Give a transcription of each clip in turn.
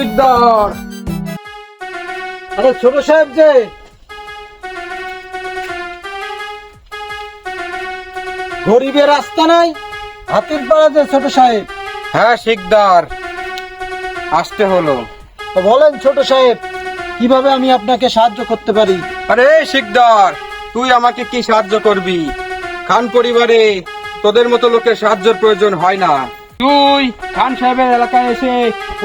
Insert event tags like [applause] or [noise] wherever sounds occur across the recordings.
শিকদার আরে ছোট সাহেব যে। গরিবের রাস্তা নাই? হাতির পাড়া যে ছোট সাহেব। হ্যাঁ শিকদার। আসতে হলো। তো বলেন ছোট সাহেব কীভাবে আমি আপনাকে সাহায্য করতে পারি? আরে শিকদার তুই আমাকে কি সাহায্য করবি? খান পরিবারে তোদের মতো লোকের সাহায্যের প্রয়োজন হয় না। তুই খান সাহেবের এলাকায় এসে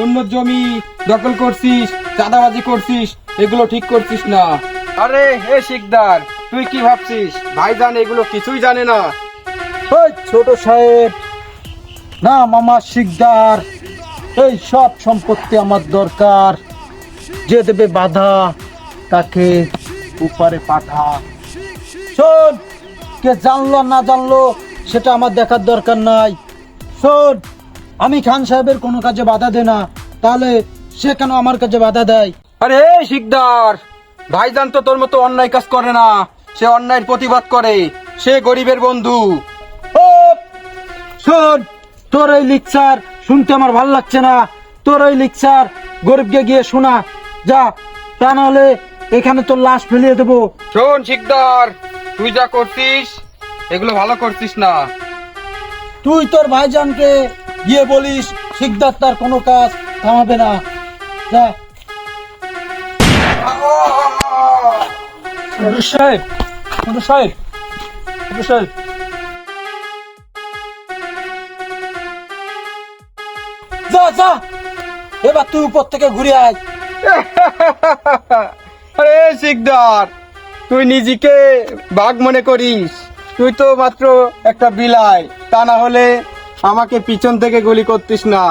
অন্য জমি দখল করছিস, চাঁদাবাজি করছিস, এগুলো ঠিক করছিস না। আরে হে শিকদার, তুই কি ভাবছিস? ভাই ভাইজান এগুলো কিছুই জানে না। ওই ছোট সাহেব, না মামা শিকদার, এই সব সম্পত্তি আমার দরকার। যে দেবে বাধা, তাকে উপরে পাঠা। শোন, কে জানলো না জানলো, সেটা আমার দেখার দরকার নাই। শোন আমি খান সাহেবের কোনো কাজে বাধা দে না তাহলে সে কেন আমার কাছে বাধা দেয়? আরে শিকদার ভাইজান তো তোর মতো অন্যায় কাজ করে না সে অন্যায়ের প্রতিবাদ করে সে গরিবের বন্ধু। ও শোন তোর এই লিকচার শুনতে আমার ভালো লাগছে না। তোর ওই লিকচার গরিবকে গিয়ে শোনা যা তা নাহলে এখানে তোর লাশ ফেলিয়ে দেবো। শোন শিকদার তুই যা করছিস এগুলো ভালো করছিস না। তুই তোর ভাইজানকে গিয়ে বলিস, শিকদার তার কোনো কাজ থামাবে না। যা। যা। এবার তুই উপর থেকে ঘুরে আয়। [laughs] আরে শিকদার, তুই নিজেকে বাঘ মনে করিস। তুই তো মাত্র একটা বিলাই। তা না হলে আমাকে পিছন থেকে গুলি করতিস না।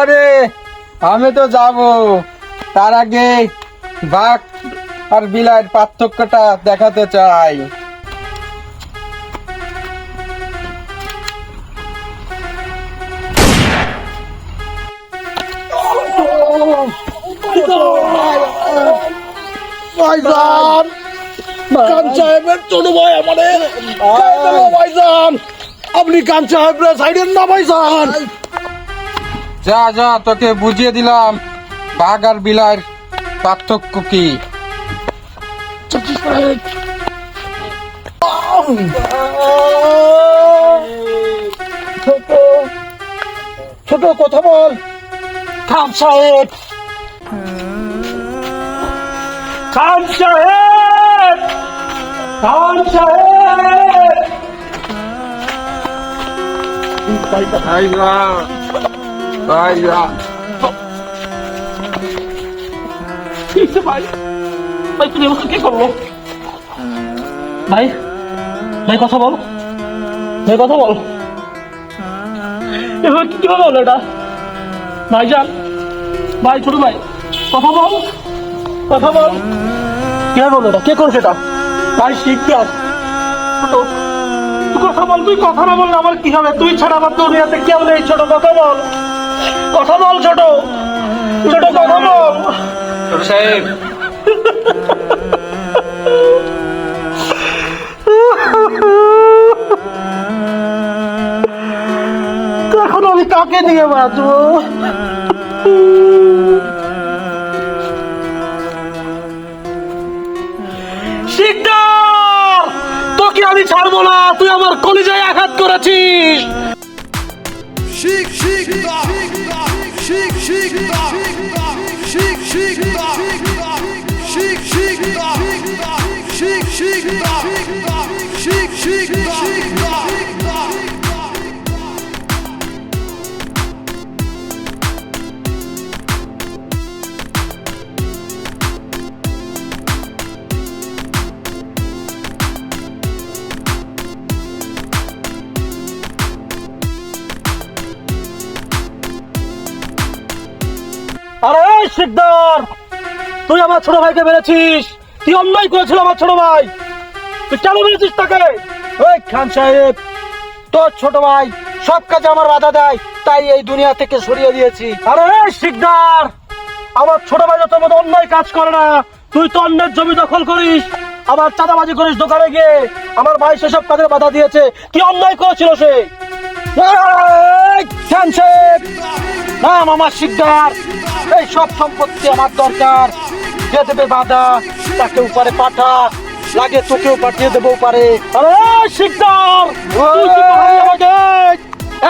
আরে আমি তো যাব। তার আগে বাঘ আর বিলাইয়ের পার্থক্যটা দেখাতে চাই। ভাইজান কান সাহেবের ছোট ভাই আমারে। ভাইজান। আপনি কান সাহেবের সাইডের না ভাইজান যা যা তোকে বুঝিয়ে দিলাম। বাঘ আর বিলাইয়ের পার্থক্য কি? ছোট ছোট কথা বল। খান সাহেব। খান সাহেব। খান সাহেব। ভাইয়া ভাইয়া ভাই? ভাই তুমি আমাকে কি করব ভাই ভাই কথা বল। ভাই কথা বল। এবার কি হবে বলো এটা? ভাই যান। ভাই ছোট ভাই কথা বল। কথা বল। কে বলো এটা? কে করছে এটা? ভাই শিখগার ছোট। তুই কথা না বললে আমার কি হবে? তুই ছাড়া আমার দুনিয়াতে কেউ নেই ছোট কথা বল। কথা বল ছোট। ছোট কথা বল। ছোট সাহেব। এখন আমি কাকে নিয়ে বাঁচবো? শিকদার আমি ছাড়বো না তুই আমার কলিজায় আঘাত করেছিস Chic, chic, chic, chic, chic, chic, chic, chic, chic, chic, chic, Sikdar তুই আমার ছোট ভাইকে মেরেছিস। তুই অন্যায় করেছিল আমার ছোট ভাই? তুই কেন মেরেছিস তাকে? ওই খান সাহেব, তোর ছোট ভাই সব কাজে আমার বাধা দেয়, তাই এই দুনিয়া থেকে সরিয়ে দিয়েছি। আরে শিকদার, আমার ছোট ভাই তোর মতো অন্যায় কাজ করে না, তুই তো অন্যের জমি দখল করিস, আবার চাঁদাবাজি করিস দোকানে গিয়ে, আমার ভাই সেসব কাজে বাধা দিয়েছে। কি অন্যায় করেছিল সে? খান সাহেব chic, না মামা শিকদার এই সব সম্পত্তি আমার দরকার যে দেবে বাধা তাকে উপরে পাঠা লাগে তোকেও পাঠিয়ে দেবো পারে শিকদার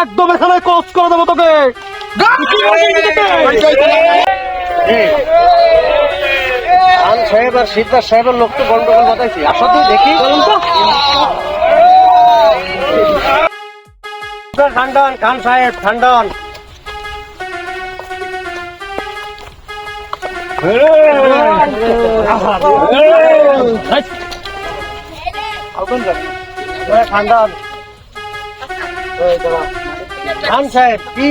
একদম এখানে কোচ করে দেবো তোকে খান সাহেব সাহেবের লোক তো খান সাহেব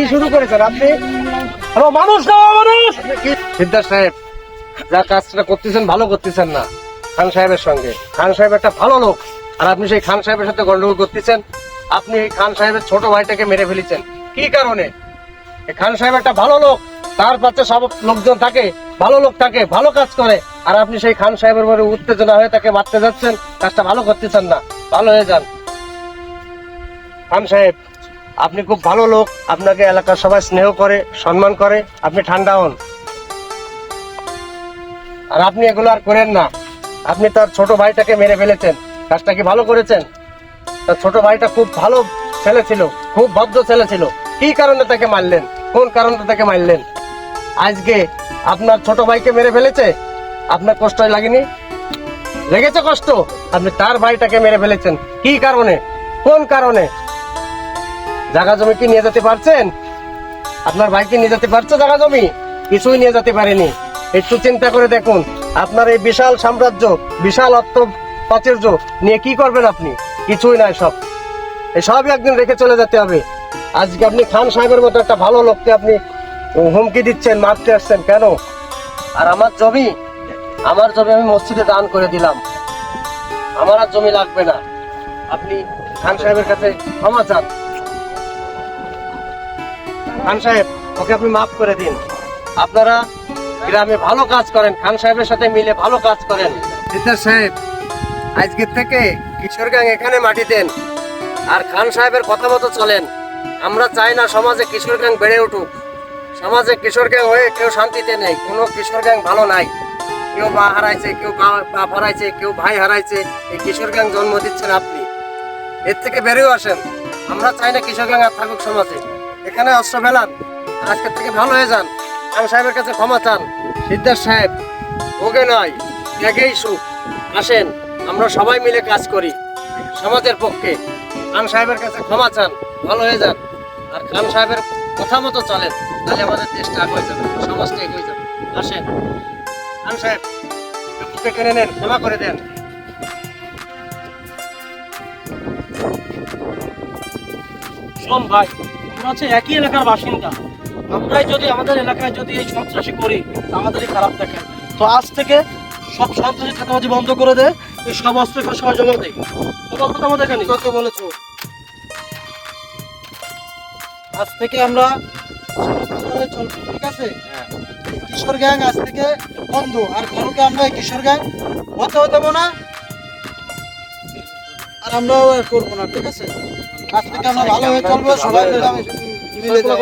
শুরু করেছেন আপনি কাজটা করতেছেন ভালো করতেছেন না খান সাহেবের সঙ্গে খান সাহেব একটা ভালো লোক আর আপনি সেই খান সাহেবের সাথে গন্ডগোল করতেছেন আপনি এই খান সাহেবের ছোট ভাইটাকে মেরে ফেলেছেন কি কারণে খান সাহেব একটা ভালো লোক তার পাশে সব লোকজন থাকে ভালো লোক থাকে, ভালো কাজ করে, আর আপনি সেই খান সাহেবের উপরে উত্তেজনা হয়ে তাকে মারতে যাচ্ছেন, কাজটা ভালো করতেছেন না। ভালো হয়ে যান। খান সাহেব, আপনি খুব ভালো লোক, আপনাকে এলাকার সবাই স্নেহ করে, সম্মান করে, আপনি ঠান্ডা হন। আর আপনি এগুলো আর করেন না। আপনি তার ছোট ভাইটাকে মেরে ফেলেছেন। কাজটা কি ভালো করেছেন? তার ছোট ভাইটা খুব ভালো ছেলে ছিল, খুব ভদ্র ছেলে ছিল। কি কারণে তাকে মারলেন? কোন কারণে তাকে মারলেন? আজকে আপনার ছোট ভাইকে মেরে ফেলেছে? আপনার কষ্ট লাগেনি? লেগেছে কষ্ট, আপনি তার ভাইটাকে মেরে ফেলেছেন। কি কারণে? কোন কারণে? জায়গা জমি কি নিয়ে যেতে পারছেন? আপনার ভাইকে নিয়ে যেতে পারছে জায়গা জমি? কিছুই নিয়ে যেতে পারেনি। একটু চিন্তা করে দেখুন, আপনার এই বিশাল সাম্রাজ্য, বিশাল অর্থ প্রাচুর্য নিয়ে কি করবেন আপনি? কিছুই নাই সব এই সবই একদিন রেখে চলে যেতে হবে। আজকে আপনি খান সাহেবের মতো একটা ভালো লোককে আপনি হুমকি দিচ্ছেন, মারতে আসছেন কেন? আর আমার জমি? আমার জমি আমি মসজিদে দান করে দিলাম। আমার আর জমি লাগবে না। আপনি খান সাহেবের কাছে ক্ষমা চান। খান সাহেব, ওকে আপনি মাফ করে দিন। আপনারা গ্রামে ভালো কাজ করেন, খান সাহেবের সাথে মিলে ভালো কাজ করেন। সিদ্ধার সাহেব, আজকের থেকে কিশোর গ্যাং এখানে মাটি দেন। আর খান সাহেবের কথা মতো চলেন। আমরা চাই না সমাজে কিশোর গ্যাং বেড়ে উঠুক। সমাজে কিশোর গ্যাং হয়ে কেউ শান্তিতে নেই, কোনো কিশোর গ্যাং ভালো নাই। কেউ মা হারাইছে, কেউ বা- বাপ হারাইছে, কেউ ভাই হারাইছে, এই কিশোর গ্যাং জন্ম দিচ্ছেন আপনি। এর থেকে বেরিয়ে আসেন। আমরা চাই না কিশোর গ্যাং আর থাকুক সমাজে। এখানে অস্ত্র ফেলান, আজকের থেকে ভালো হয়ে যান। খান সাহেবের কাছে ক্ষমা চান। সিদ্ধার সাহেব ওকে নয় একেই সুখ। আসেন, আমরা সবাই মিলে কাজ করি, সমাজের পক্ষে। খান সাহেবের কাছে ক্ষমা চান, ভালো হয়ে যান। আর খান সাহেবের কথা মতো চলেন তাহলে আমাদের দেশটা এগিয়ে যাবে সমাজটা এগিয়ে যাবে। আসেন। খান সাহেব বুকে টেনে নেন ক্ষমা করে দেন। শোন ভাই আমরা হচ্ছে একই এলাকার বাসিন্দা। আমরাই যদি আমাদের এলাকায় যদি এই সন্ত্রাসী করি আমাদেরই খারাপ দেখে তো আজ থেকে সব সন্ত্রাসী চাঁদাবাজি বন্ধ করে দে এই সব অস্ত্র জমা দেয় কথা আমাদের কত বলেছ। আজ থেকে আমরা চলবো ঠিক আছে? কিশোর গ্যাং আজ থেকে বন্ধ আর কারোকে আমরা কিশোর গ্যাং হতেও হতে না। আর আমরাও করব না ঠিক আছে? আজ থেকে আমরা ভালো হয়ে চলবো সবাই মিলে করব যাব।